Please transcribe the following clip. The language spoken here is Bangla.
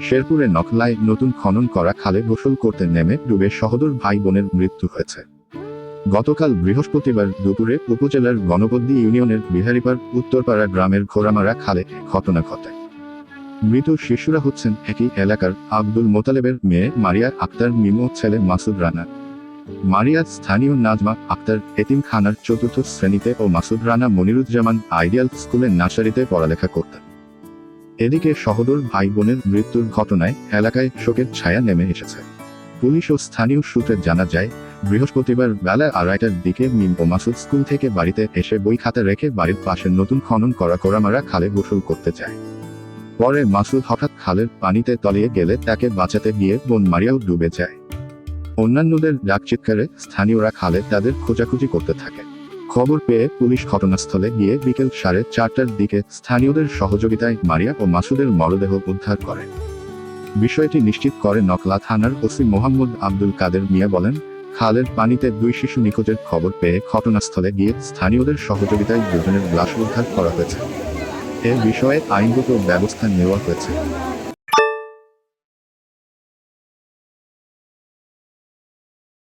শেরপুরে নকলায় নতুন খনন করা খালে গোসল করতে নেমে ডুবে সহদর ভাই বোনের মৃত্যু হয়েছে। গতকাল বৃহস্পতিবার দুপুরে উপজেলার গণপদ্দি ইউনিয়নের বিহারিপাড় উত্তরপাড়া গ্রামের ঘোড়ামারা খালে ঘটনা ঘটে। মৃত শিশুরা হচ্ছেন একই এলাকার আব্দুল মোতালেবের মেয়ে মারিয়া আক্তার, মিমো, ছেলে মাসুদ রানা। মারিয়া স্থানীয় নাজমা আক্তার এতিমখানার চতুর্থ শ্রেণীতে ও মাসুদ রানা মনিরুজ্জামান আইডিয়াল স্কুলে নার্সারিতে পড়ালেখা করতেন। এদিকে সহদর ভাই বোনের মৃত্যুর ঘটনায় এলাকায় শোকের ছায়া নেমে এসেছে। পুলিশ ও স্থানীয় সূত্রে জানা যায়, বৃহস্পতিবার বেলা আড়াইটার দিকে মিম ও মাসুদ স্কুল থেকে বাড়িতে এসে বই খাতা রেখে বাড়ির পাশে নতুন খনন করা কোরামারা খালে গোসল করতে যায়। পরে মাসুদ হঠাৎ খালের পানিতে তলিয়ে গেলে তাকে বাঁচাতে গিয়ে বোন মারিয়াও ডুবে যায়। অন্যান্যদের ডাক চিৎকারে স্থানীয়রা খালে তাদের খোঁজাখুঁজি করতে থাকে। খবর পেয়ে পুলিশ ঘটনাস্থলে গিয়ে বিকেল সাড়ে চারটার দিকে স্থানীয়দের সহযোগিতায় মারিয়া ও মাসুদের মরদেহ উদ্ধার করে। বিষয়টি নিশ্চিত করে নকলা থানার ওসি মোহাম্মদ আব্দুল কাদের মিয়া বলেন, খালের পানিতে দুই শিশু নিখোঁজের খবর পেয়ে ঘটনাস্থলে গিয়ে স্থানীয়দের সহযোগিতায় দুজনের লাশ উদ্ধার করা হয়েছে। এ বিষয়ে আইনগত ব্যবস্থা নেওয়া হয়েছে।